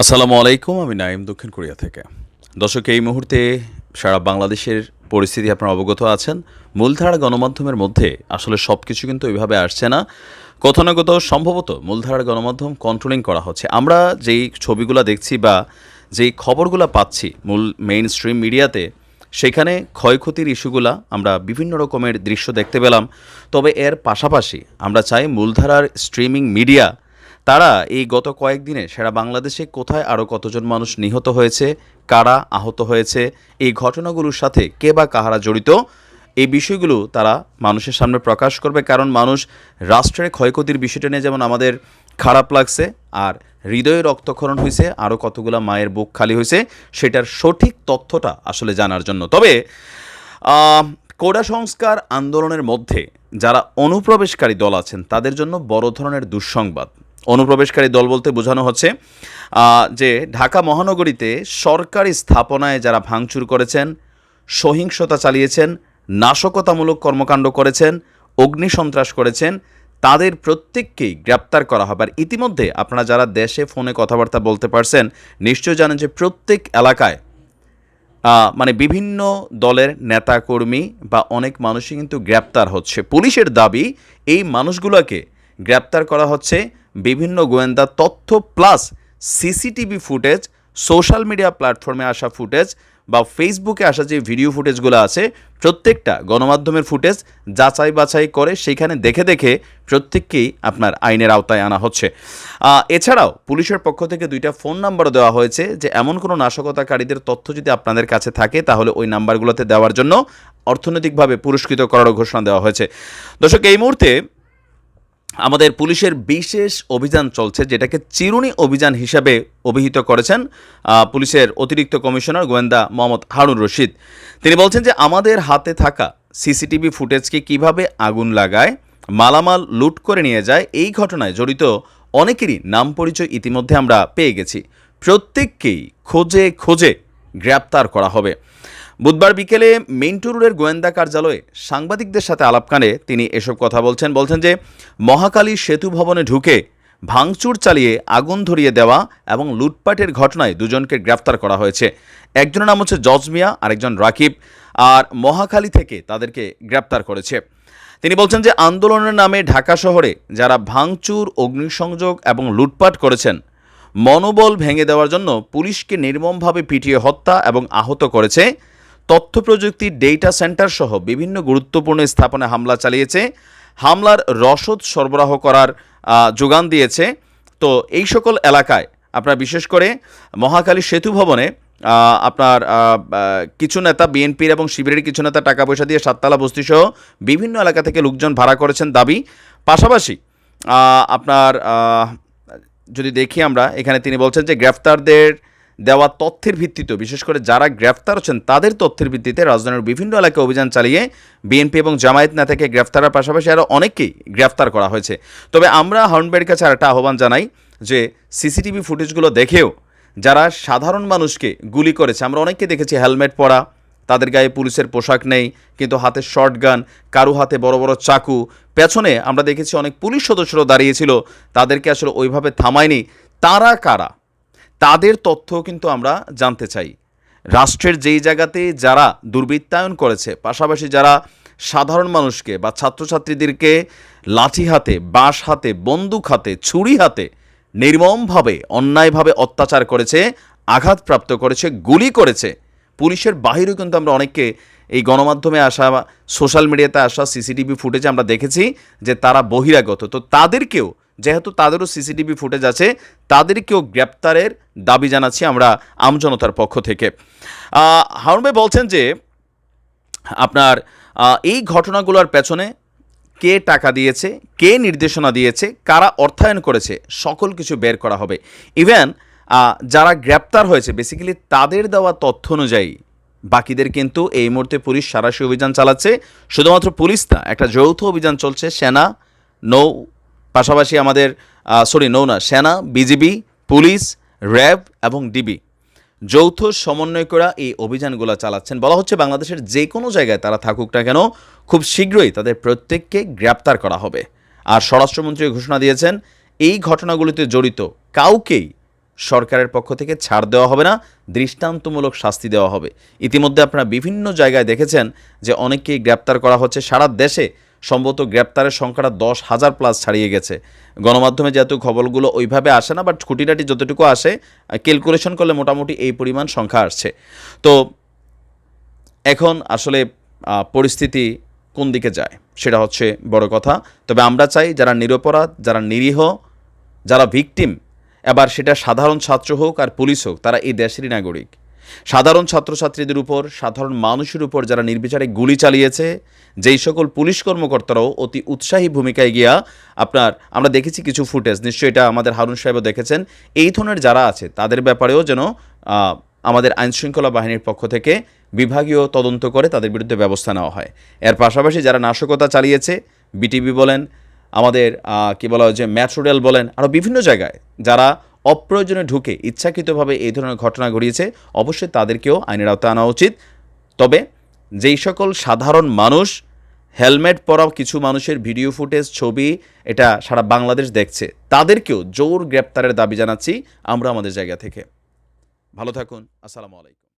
আসসালামু আলাইকুম, আমি নাইম দক্ষিণ কোরিয়া থেকে। দর্শক, এই মুহূর্তে সারা বাংলাদেশের পরিস্থিতি আপনারা অবগত আছেন। মূলধারা গণমাধ্যমের মধ্যে আসলে সব কিছু কিন্তু ওইভাবে আসছে না। কোথাও না কোথাও সম্ভবত মূলধারার গণমাধ্যম কন্ট্রোলিং করা হচ্ছে। আমরা যেই ছবিগুলো দেখছি বা যেই খবরগুলো পাচ্ছি মূল মেইন স্ট্রিম মিডিয়াতে সেখানে ক্ষয়ক্ষতির ইস্যুগুলা আমরা বিভিন্ন রকমের দৃশ্য দেখতে পেলাম। তবে এর পাশাপাশি আমরা চাই মূলধারার স্ট্রিমিং মিডিয়া তারা এই গত কয়েকদিনে সারা বাংলাদেশে কোথায় আরও কতজন মানুষ নিহত হয়েছে, কারা আহত হয়েছে, এই ঘটনাগুলোর সাথে কে বা কাহারা জড়িত, এই বিষয়গুলো তারা মানুষের সামনে প্রকাশ করবে। কারণ মানুষ রাষ্ট্রের ক্ষয়ক্ষতির বিষয়টা নিয়ে যেমন আমাদের খারাপ লাগছে, আর হৃদয়ে রক্তক্ষরণ হয়েছে আরও কতগুলো মায়ের বুক খালি হয়েছে সেটার সঠিক তথ্যটা আসলে জানার জন্য। তবে কোডা সংস্কার আন্দোলনের মধ্যে যারা অনুপ্রবেশকারী দল আছেন, তাদের জন্য বড় ধরনের দুঃসংবাদ। অনুপ্রবেশকারী দল বলতে বোঝানো হচ্ছে যে ঢাকা মহানগরীতে সরকারি স্থাপনায় যারা ভাঙচুর করেছেন, সহিংসতা চালিয়েছেন, নাশকতামূলক কর্মকাণ্ড করেছেন অগ্নিসন্ত্রাস করেছেন, তাদের প্রত্যেককেই গ্রেপ্তার করা হবে। আর ইতিমধ্যে আপনারা যারা দেশে ফোনে কথাবার্তা বলতে পারছেন নিশ্চয় জানেন যে প্রত্যেক এলাকায় মানে বিভিন্ন দলের নেতাকর্মী বা অনেক মানুষই কিন্তু গ্রেপ্তার হচ্ছে। পুলিশের দাবি, এই মানুষগুলোকে গ্রেপ্তার করা হচ্ছে বিভিন্ন গোয়েন্দা তথ্য plus CCTV footage, social media প্ল্যাটফর্মে আসা ফুটেজ বা ফেসবুকে আসা যে ভিডিও ফুটেজগুলো আছে, প্রত্যেকটা গণমাধ্যমের ফুটেজ যাচাই বাছাই করে সেইখানে দেখে দেখে প্রত্যেককেই আপনার আইনের আওতায় আনা হচ্ছে। এছাড়াও পুলিশের পক্ষ থেকে দুইটা ফোন নাম্বারও দেওয়া হয়েছে যে এমন কোনো নাশকতাকারীদের তথ্য যদি আপনাদের কাছে থাকে তাহলে ওই নাম্বারগুলোতে দেওয়ার জন্য অর্থনৈতিকভাবে পুরস্কৃত করারও ঘোষণা দেওয়া হয়েছে। দর্শক, এই মুহূর্তে আমাদের পুলিশের বিশেষ অভিযান চলছে, যেটাকে চিরুনি অভিযান হিসাবে অভিহিত করেছেন পুলিশের অতিরিক্ত কমিশনার গোয়েন্দা মোহাম্মদ হারুন রশিদ। তিনি বলছেন যে, আমাদের হাতে থাকা সিসিটিভি ফুটেজকে কীভাবে আগুন লাগায়, মালামাল লুট করে নিয়ে যায়, এই ঘটনায় জড়িত অনেকেরই নাম পরিচয় ইতিমধ্যে আমরা পেয়ে গেছি। প্রত্যেককেই খোঁজে খোঁজে গ্রেপ্তার করা হবে। বুধবার বিকেলে মিন্টু রোডের গোয়েন্দা কার্যালয়ে সাংবাদিকদের সাথে আলাপকানে তিনি এসব কথা বলছেন। বলছেন যে, মহাকালী সেতু ভবনে ঢুকে ভাঙচুর চালিয়ে আগুন ধরিয়ে দেওয়া এবং লুটপাটের ঘটনায় দুজনকে গ্রেফতার করা হয়েছে। একজনের নাম হচ্ছে জজ মিয়া, আরেকজন রাকিব, আর মহাখালী থেকে তাদেরকে গ্রেপ্তার করেছে। তিনি বলছেন যে, আন্দোলনের নামে ঢাকা শহরে যারা ভাঙচুর, অগ্নিসংযোগ এবং লুটপাট করেছেন, মনোবল ভেঙে দেওয়ার জন্য পুলিশকে নির্মমভাবে পিটিয়ে হত্যা এবং আহত করেছে। তথ্য প্রযুক্তি ডেটা সেন্টার সহ বিভিন্ন গুরুত্বপূর্ণ স্থাপনায় হামলা চালিয়েছে। হামলার রসদ সরবরাহ করার যোগান দিয়েছে। তো এই সকল এলাকায় আপনার বিশেষ করে মহাকালী সেতু ভবনে আপনার কিছু নেতা বিএনপির এবং শিবিরের কিছু নেতা টাকা পয়সা দিয়ে সাততলা বস্তিসহ বিভিন্ন এলাকা থেকে লোকজন ভাড়া করেছেন দাবি। পাশাপাশি আপনার যদি দেখি আমরা, এখানে তিনি বলছেন যে গ্রেফতারদের দেওয়া তথ্যের ভিত্তিতে, বিশেষ করে যারা গ্রেফতার হচ্ছেন তাদের তথ্যের ভিত্তিতে রাজধানীর বিভিন্ন এলাকায় অভিযান চালিয়ে বিএনপি এবং জামায়াত নেতাকে গ্রেফতারের পাশাপাশি আরও অনেককেই গ্রেফতার করা হয়েছে। তবে আমরা হর্নবের কাছে আরেকটা আহ্বান জানাই যে, সিসিটিভি ফুটেজগুলো দেখেও যারা সাধারণ মানুষকে গুলি করেছে, আমরা অনেককে দেখেছি হেলমেট পরা, তাদের গায়ে পুলিশের পোশাক নেই, কিন্তু হাতে শর্ট গান কারও হাতে বড় বড় চাকু, পেছনে আমরা দেখেছি অনেক পুলিশ সদস্যরাও দাঁড়িয়েছিল, তাদেরকে আসলে ওইভাবে থামায়নি। তারা কারা? তাদের তথ্য কিন্তু আমরা জানতে চাই। রাষ্ট্রের যেই জায়গাতে যারা দুর্বৃত্তায়ন করেছে, পাশাপাশি যারা সাধারণ মানুষকে বা ছাত্রছাত্রীদেরকে লাঠি হাতে, বাঁশ হাতে, বন্দুক হাতে, ছুরি হাতে নির্মমভাবে, অন্যায়ভাবে অত্যাচার করেছে, আঘাতপ্রাপ্ত করেছে, গুলি করেছে, পুলিশের বাহিরেও কিন্তু আমরা অনেককে এই গণমাধ্যমে আসা সোশ্যাল মিডিয়াতে আসা সিসিটিভি ফুটেজে আমরা দেখেছি যে তারা বহিরাগত। তো তাদেরকেও, যেহেতু তাদেরও সিসিটিভি ফুটেজ আছে, তাদেরকেও গ্রেপ্তারের দাবি জানাচ্ছি আমরা আমজনতার পক্ষ থেকে। হারুন বলছেন যে, আপনার এই ঘটনাগুলোর পেছনে কে টাকা দিয়েছে, কে নির্দেশনা দিয়েছে, কারা অর্থায়ন করেছে, সকল কিছু বের করা হবে। ইভেন যারা গ্রেপ্তার হয়েছে বেসিক্যালি তাদের দেওয়া তথ্য অনুযায়ী বাকিদের কিন্তু এই মুহূর্তে পুলিশ সারাশি অভিযান চালাচ্ছে। শুধুমাত্র পুলিশ না, একটা যৌথ অভিযান চলছে, সেনা, নৌ, পাশাপাশি আমাদের সরি নৌ না, সেনা, বিজিবি, পুলিশ, র্যাব এবং ডিবি। যৌথ সমন্বয় করা এই অভিযানগুলো চালাচ্ছেন। বলা হচ্ছে বাংলাদেশের যে কোনো জায়গায় তারা থাকুক না কেন, খুব শীঘ্রই তাদের প্রত্যেককে গ্রেপ্তার করা হবে। আর স্বরাষ্ট্রমন্ত্রী ঘোষণা দিয়েছেন, এই ঘটনাগুলিতে জড়িত কাউকেই সরকারের পক্ষ থেকে ছাড় দেওয়া হবে না, দৃষ্টান্তমূলক শাস্তি দেওয়া হবে। ইতিমধ্যে আপনারা বিভিন্ন জায়গায় দেখেছেন যে অনেককেই গ্রেপ্তার করা হচ্ছে। সারা দেশে সম্ভবত গ্রেপ্তারের সংখ্যাটা দশ হাজার প্লাস ছাড়িয়ে গেছে। গণমাধ্যমে যেহেতু খবরগুলো ওইভাবে আসে না বাট খুঁটিনাটি যতটুকু আসে ক্যালকুলেশন করলে মোটামুটি এই পরিমাণ সংখ্যা আসছে। তো এখন আসলে পরিস্থিতি কোন দিকে যায়, সেটা হচ্ছে বড় কথা। তবে আমরা চাই যারা নিরপরাধ, যারা নিরীহ, যারা ভিকটিম এবার সেটা সাধারণ ছাত্র হোক আর পুলিশ হোক, তারা এই দেশেরই নাগরিক। সাধারণ ছাত্রছাত্রীদের উপর, সাধারণ মানুষের উপর যারা নির্বিচারে গুলি চালিয়েছে, যেই সকল পুলিশ কর্মকর্তারাও অতি উৎসাহী ভূমিকায় গিয়া আপনার, আমরা দেখেছি কিছু ফুটেজ, নিশ্চয়ই এটা আমাদের হারুন সাহেবও দেখেছেন, এই ধরনের যারা আছে, তাদের ব্যাপারেও যেন আমাদের আইনশৃঙ্খলা বাহিনীর পক্ষ থেকে বিভাগীয় তদন্ত করে তাদের বিরুদ্ধে ব্যবস্থা নেওয়া হয়। এর পাশাপাশি যারা নাশকতা চালিয়েছে, বিটিভি বলেন আমাদের কি বলা হয় যে মেট্রো রেল বলেন আরও বিভিন্ন জায়গায় যারা অপ্রয়োজনে ঢুকে ইচ্ছাকৃতভাবে এই ধরনের ঘটনা ঘটিয়েছে, অবশ্যই তাদেরকেও আইনের আওতায় আনা উচিত। তবে যেই সকল সাধারণ মানুষ হেলমেট পরা কিছু মানুষের ভিডিও ফুটেজ, ছবি, এটা সারা বাংলাদেশ দেখছে, তাদেরকেও জোর গ্রেপ্তারের দাবি জানাচ্ছি আমরা আমাদের জায়গা থেকে। ভালো থাকুন, আসসালামু আলাইকুম।